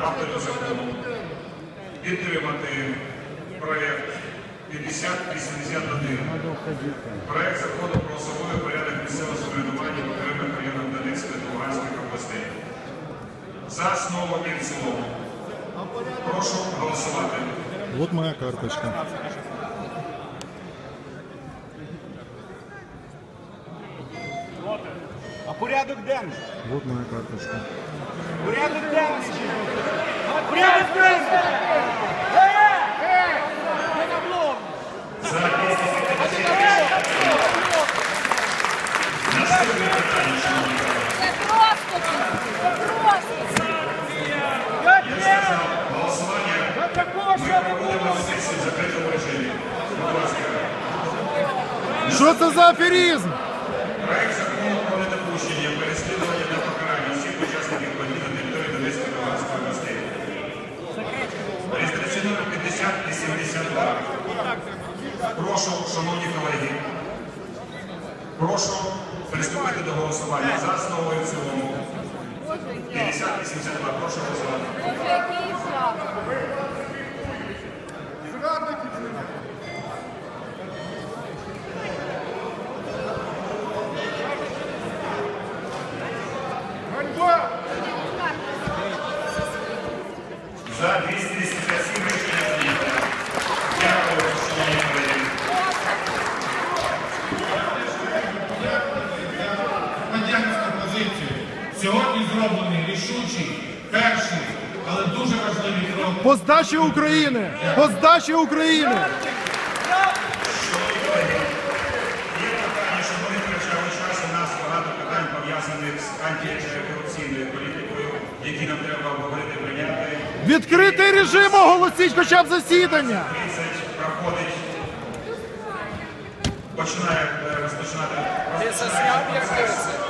авторів закону підтримати проєкт 5081. Проєкт закону про особливий порядок місцевого самоврядування в окремих районах Донецької та Луганської областей. За основу і в цілому. Прошу голосувати. Вот моя карточка. А порядок денний? Вот моя карточка. Порядок денний. Що це за аферизм? Прошу, шановні колеги, прошу приступити до голосування за основу і в цілому. Боже, який 50 і 72. Прошу голосувати. Боже, який жах. За 287 Сьогодні зроблений рішучий, перший, але дуже важливий крок. По здачі України! По здачі України! Є питання, щоб ми не втрачали час. У нас багато питань пов'язаних з антикорупційною політикою, які нам треба обговорити, прийняти. Відкритий режим оголосіть хоча б засідання! 30 проходить, починає е, розпочинати. розпочинає процес.